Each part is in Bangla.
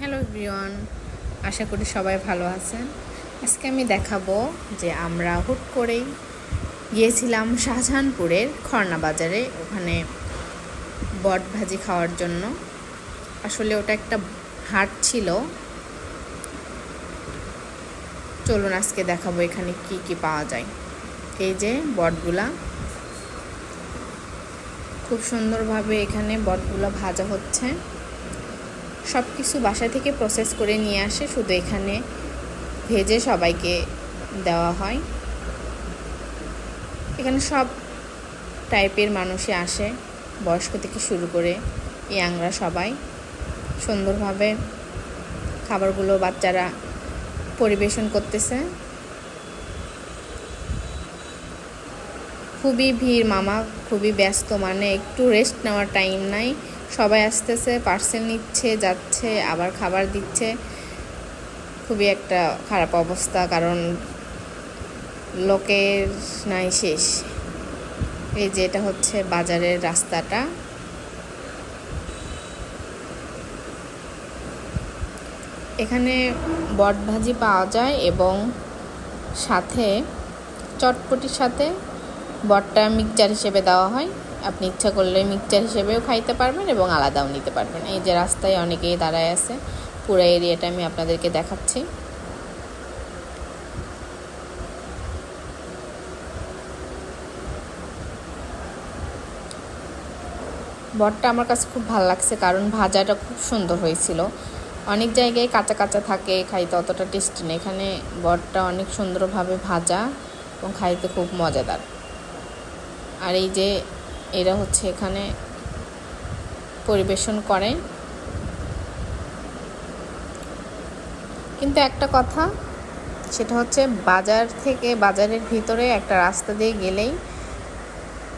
হ্যালো এভরিওয়ান আশা করি সবাই ভালো আছেন। আজকে আমি দেখাবো যে আমরা হুট করেই গিয়েছিলাম শাহজাহানপুরের খর্না বাজারে, ওখানে বট ভাজি খাওয়ার জন্য। আসলে ওটা একটা হাট ছিল। চলুন আজকে দেখাবো এখানে কি কি পাওয়া যায়। এই যে বটগুলা। খুব সুন্দরভাবে এখানে বটগুলা ভাজা হচ্ছে। সব কিছু বাসা থেকে প্রসেস করে নিয়ে আসে, শুধু এখানে ভেজে সবাইকে দেওয়া হয়। এখানে সব টাইপের মানুষই আসে, বয়স্ক থেকে শুরু করে ইয়াংরা সবাই। সুন্দরভাবে খাবারগুলো বাচ্চারা পরিবেশন করতেছে। খুবই ভিড় মামা, খুবই ব্যস্ত মানে একটু রেস্ট নেওয়ার টাইম নাই। সবাই আসতেছে পার্সেল নিচ্ছে, যাচ্ছে, আবার খাবার দিচ্ছে। খুবই একটা খারাপ অবস্থা, কারণ লোকের নাই শেষ। এই যে এটা হচ্ছে বাজারের রাস্তাটা। এখানে বট ভাজি পাওয়া যায় এবং সাথে চটপটির সাথে বটটা মিক্সচার হিসেবে দেওয়া হয়। আপনি ইচ্ছা করলে মিক্সচার হিসেবেও খাইতে পারবেন এবং আলাদাও নিতে পারবেন। এই যে রাস্তায় অনেকেই দাঁড়ায় আছে, পুরো এরিয়াটা আমি আপনাদেরকে দেখাচ্ছি। বটটা আমার কাছে খুব ভালো লাগছে, কারণ ভাজাটা খুব সুন্দর হয়েছিল। অনেক জায়গায় কাঁচা কাঁচা থাকে, খাইতে অতটা টেস্টি নেই। এখানে বটটা অনেক সুন্দরভাবে ভাজা এবং খাইতে খুব মজাদার। আর এই যে এরা হচ্ছে এখানে পরিবেশন করে। কিন্তু একটা কথা, সেটা হচ্ছে বাজার থেকে বাজারের ভিতরে একটা রাস্তা দিয়ে গেলেই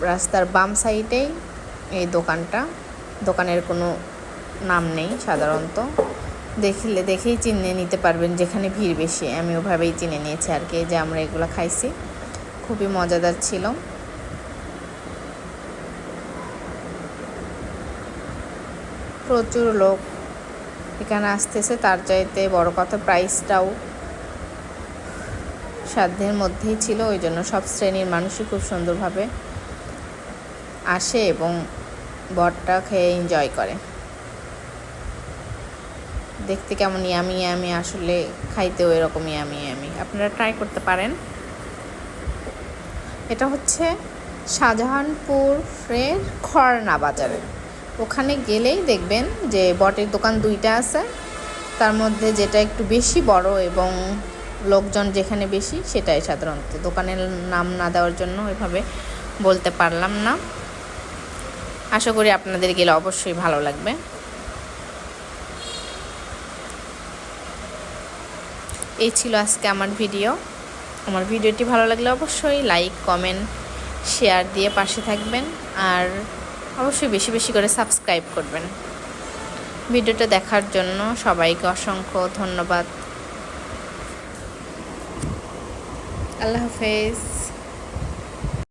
রাস্তার বাম সাইডেই এই দোকানটা, দোকানের কোনো নাম নেই সাধারণত। দেখলে, দেখেই চিনে নিতে পারবেন যেখানে ভিড় বেশি, আমি ওভাবেই চিনে নিয়েছি আর কি যে আমরা এগুলো খাইছি। খুবই মজাদার ছিল। প্রচুর লোক এখানে আসতেছে, তার চাইতে বড় কথা প্রাইসটাও সাধ্যের মধ্যেই ছিল, ওই জন্য সব শ্রেণির মানুষই খুব সুন্দরভাবে আসে এবং বটটা খেয়ে এনজয় করে। দেখতে কেমন ইয়ামি ইয়ামি আসলে খাইতেও এরকম ইয়ামি ইয়ামি আপনারা ট্রাই করতে পারেন। এটা হচ্ছে শাহজাহানপুরের খড়না বাজারে। ওখানে গেলেই দেখবেন যে বটের দোকান দুইটা আছে। তার মধ্যে যেটা একটু বেশি বড় এবং লোকজন যেখানে বেশি সেটাই সাধারণত। দোকানের নাম না দেওয়ার জন্য এভাবে বলতে পারলাম না। আশা করি আপনাদের গেলে অবশ্যই ভালো লাগবে। এই ছিল আজকে আমার ভিডিও। আমার ভিডিওটি ভালো লাগলে অবশ্যই লাইক, কমেন্ট, শেয়ার দিয়ে পাশে থাকবেন। আর অবশ্যই বেশি বেশি করে সাবস্ক্রাইব করবেন। ভিডিওটা দেখার জন্য সবাইকে অসংখ্য ধন্যবাদ। আল্লাহ হাফেজ।